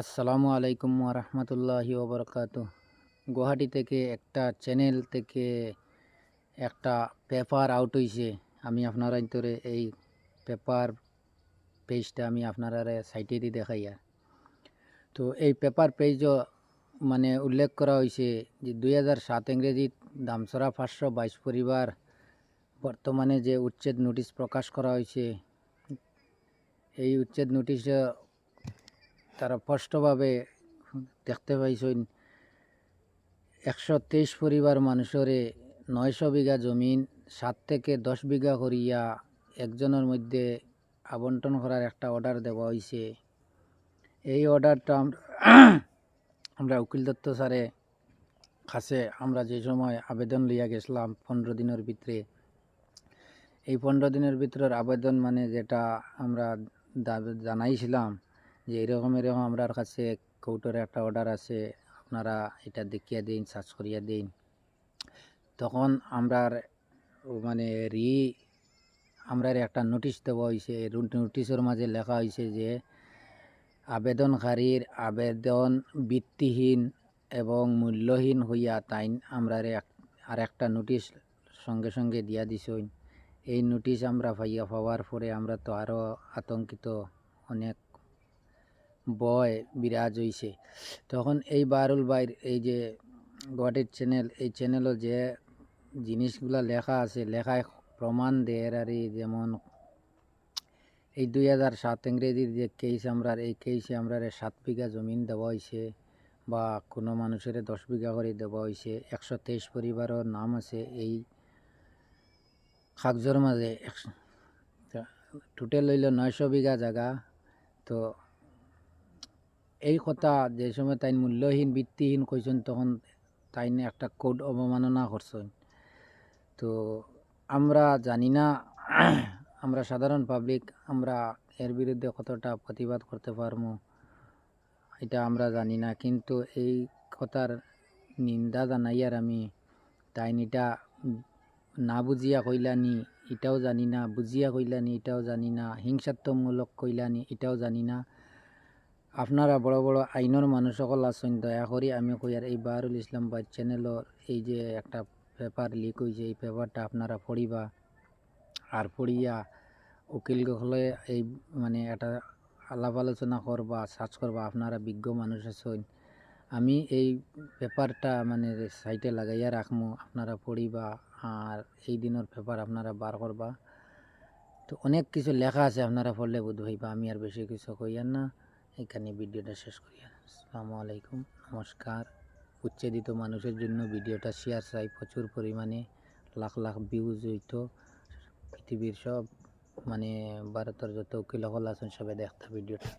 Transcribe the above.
আসসালামু আলাইকুম রহমতুল্লাহি ওবরকাত গুয়াহাটি থেকে একটা চ্যানেল থেকে একটা পেপার আউট হয়েছে আমি আপনারা তোরে এই পেপার পেজটা আমি আপনারা সাইটে দিয়ে দেখাই আর তো এই পেপার পেজও মানে উল্লেখ করা হয়েছে যে দুই হাজার সাত ইংরেজিত দামসরা পাঁচশো বাইশ পরিবার বর্তমানে যে উচ্ছেদ নোটিশ প্রকাশ করা হয়েছে এই উচ্ছেদ নোটিশে তারা স্পষ্টভাবে দেখতে পাইছেন, একশো তেইশ পরিবার মানুষরে নয়শো বিঘা জমিন, সাত থেকে দশ বিঘা করিয়া একজনের মধ্যে আবন্টন করার একটা অর্ডার দেওয়া হয়েছে এই অর্ডারটা আমরা উকিল দত্ত স্যারে কাছে আমরা যে সময় আবেদন লইয়া গেছিলাম পনেরো দিনের ভিতরে, এই পনেরো দিনের ভিতরের আবেদন মানে যেটা আমরা জানাইছিলাম যে এরকম এরকম আমরার কাছে কোর্টের একটা অর্ডার আছে, আপনারা এটা দেখিয়ে দিন সার্চ করিয়া দিন। তখন আমরার মানে রি, আমরার একটা নোটিশ দেওয়া হয়েছে নোটিশের মাঝে লেখা হয়েছে যে, আবেদনকারীর আবেদন ভিত্তিহীন এবং মূল্যহীন হইয়া তাইন আমরার আর একটা নোটিশ সঙ্গে সঙ্গে দিয়া দিছইন এই নোটিশ আমরা পাইয়া পাওয়ার পরে আমরা তো আরও আতঙ্কিত, অনেক বয় বিরাজ হইছে। তখন এই বারুল বাইর এই যে গুয়াহাটির চ্যানেল এই চ্যানেলও যে জিনিসগুলা লেখা আছে, লেখায় প্রমাণ দেয় আর যেমন এই দুই হাজার সাত ইংরেজির যে কেস আমরার এই কেসে আমরার সাত বিঘা জমিন দেওয়া হয়েছে বা কোনো মানুষের দশ বিঘা করে দেওয়া হয়েছে একশো তেইশ পরিবারের নাম আছে এই কাগজের মাঝে। টোটাল হইল নয়শো বিঘা জায়গা। তো এই কথা যে সময় তাই মূল্যহীন, ভিত্তিহীন কইছেন, তখন তাই একটা কোড অবমাননা করছেন। তো আমরা জানি না, আমরা সাধারণ পাবলিক আমরা এর বিরুদ্ধে কতটা প্রতিবাদ করতে পারব, এটা আমরা জানি না। কিন্তু এই কথার নিন্দা জানাইয়ার আমি তাই এটা না বুঝিয়া কইলানি, এটাও জানি না, বুঝিয়া কইলানি, এটাও জানি না, হিংসাত্মমূলক কইলানি, এটাও জানি না। আপনারা বড় বড় আইনের মানুষ সকল দয়া করি আমি কই আর এই বাহারুল ইসলাম বা চ্যানেলর এই যে একটা পেপার লিক হয়েছে এই পেপারটা আপনারা পড়িবা। আর পড়িয়া উকিল হলে এই মানে এটা আলাপ আলোচনা করবা সার্চ করবা, আপনারা বিজ্ঞ মানুষ আছেন। আমি এই পেপারটা মানে সাইটে লাগাইয়া রাখমু, আপনারা পড়িবা আর এই দিনের পেপার আপনারা বার করবা। তো অনেক কিছু লেখা আছে, আপনারা পড়লে বুধ হইবা, আমি আর বেশি কিছু কইয়ার না। এখানে ভিডিওটা শেষ করি। আসসালামু আলাইকুম। নমস্কার। উচ্ছেদিত মানুষের জন্য ভিডিওটা শেয়ার চাই। প্রচুর পরিমাণে লাখ লাখ ভিউজ হইতো। পৃথিবীর সব মানে ভারতের যত উকিল হল আছেন সবাই দেখতা ভিডিওটা।